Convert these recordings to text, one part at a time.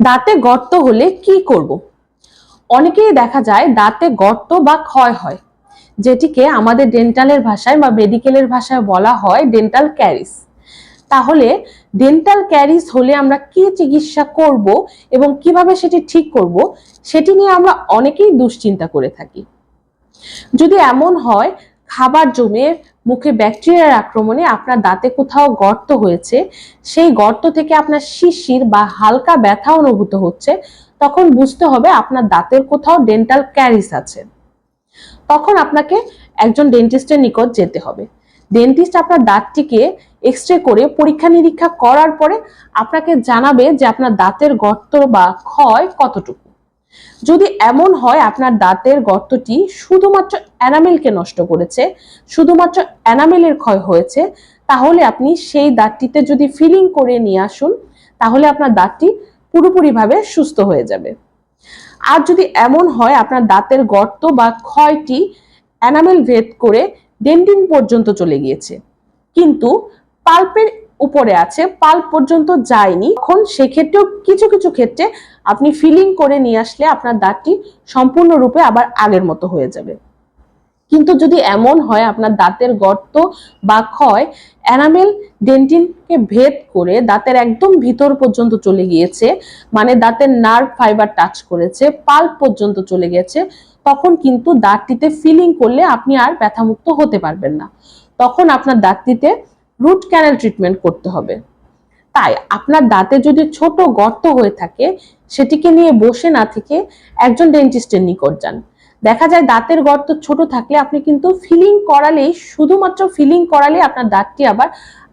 দাঁতে গর্ত হলে কি করব? অনেকেই দেখা যায় দাঁতে গর্ত বা ক্ষয় হয়, যেটিকে আমাদের ডেন্টালের ভাষায় বা মেডিকেলের ভাষায় বলা হয় ডেন্টাল ক্যারিস। তাহলে ডেন্টাল ক্যারিস হলে আমরা কি চিকিৎসা করব এবং কীভাবে সেটি ঠিক করব, সেটি নিয়ে আমরা অনেকেই দুশ্চিন্তা করে থাকি। যদি এমন হয় খাবার জমে মুখে ব্যাকটেরিয়ার আক্রমণে আপনার দাঁতে কোথাও গর্ত হয়েছে, সেই গর্ত থেকে আপনার শিশির বা হালকা ব্যথা অনুভূত হচ্ছে, তখন বুঝতে হবে আপনার দাঁতের কোথাও ডেন্টাল ক্যারিস আছে। তখন আপনাকে একজন ডেন্টিস্টের নিকট যেতে হবে। ডেন্টিস্ট আপনার দাঁতটিকে এক্স রে করে পরীক্ষা নিরীক্ষা করার পরে আপনাকে জানাবে যে আপনার দাঁতের গর্ত বা ক্ষয় কতটুকু। যদি এমন হয়, আপনার দাঁতের গর্তটি শুধুমাত্র অ্যানামেলকে নষ্ট করেছে, শুধুমাত্র অ্যানামেলের ক্ষয় হয়েছে, তাহলে আপনি সেই দাঁতটিতে যদি ফিলিং করে নিয়ে আসুন, তাহলে আপনার দাঁতটি পুরোপুরিভাবে সুস্থ হয়ে যাবে। আর যদি এমন হয়, আপনার দাঁতের গর্ত বা ক্ষয়টি অ্যানামেল ভেদ করে ডেন্টিন পর্যন্ত চলে গিয়েছে। কিন্তু পাল্পের উপরে আছে, পাল্প পর্যন্ত যায়নি। এখন সেক্ষেত্রেও কিছু কিছু ক্ষেত্রে আপনি ফিলিং করে নিয়ে আসলে আপনার দাঁতটি সম্পূর্ণরূপে আবার আগের মতো হয়ে যাবে। কিন্তু যদি এমন হয়, আপনার দাঁতের গর্ত বা ক্ষয় অ্যানামেল ডেন্টিনকে ভেদ করে দাঁতের একদম ভিতর পর্যন্ত চলে গিয়েছে মানে দাঁতের নার্ভ ফাইবার টাচ করেছে, পাল্প পর্যন্ত চলে গেছে, তখন কিন্তু দাঁতটিতে ফিলিং করলে আপনি আর ব্যথামুক্ত হতে পারবেন না। তখন আপনার দাঁতটিতে রুট ক্যানেল ট্রিটমেন্ট করতে হবে। তাই আপনার দাঁতে যদি ছোট গর্ত হয়ে থাকে, সেটিকে নিয়ে বসে না থেকে একজন ডেন্টিস্টের নিকট যান। দেখা যায় দাঁতের গর্ত ছোট থাকলে আপনি কিন্তু ফিলিং করালেই, শুধুমাত্র ফিলিং করালে আপনার দাঁতটি আবার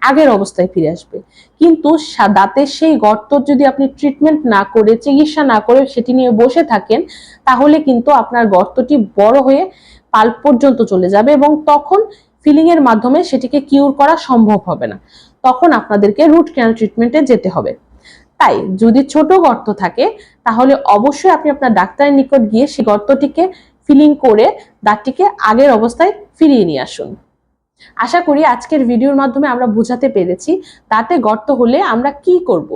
আগের অবস্থায় ফিরে আসবে। কিন্তু দাঁতের সেই গর্ত যদি আপনি ট্রিটমেন্ট না করে, চিকিৎসা না করে সেটি নিয়ে বসে থাকেন, তাহলে কিন্তু আপনার গর্তটি বড় হয়ে পাল পর্যন্ত চলে যাবে এবং তখন ফিলিং এর মাধ্যমে সেটিকে কিউর করা সম্ভব হবে না। তখন আপনাদেরকে রুট ক্যানাল ট্রিটমেন্টে যেতে হবে। তাই যদি ছোট গর্ত থাকে, তাহলে অবশ্যই আপনি আপনার ডাক্তারের নিকট গিয়ে সেই গর্তটিকে ফিলিং করে দাঁতটিকে আগের অবস্থায় ফিরিয়ে নিয়ে আসুন। আশা করি আজকের ভিডিওর মাধ্যমে আমরা বোঝাতে পেরেছি দাঁতে গর্ত হলে আমরা কি করব।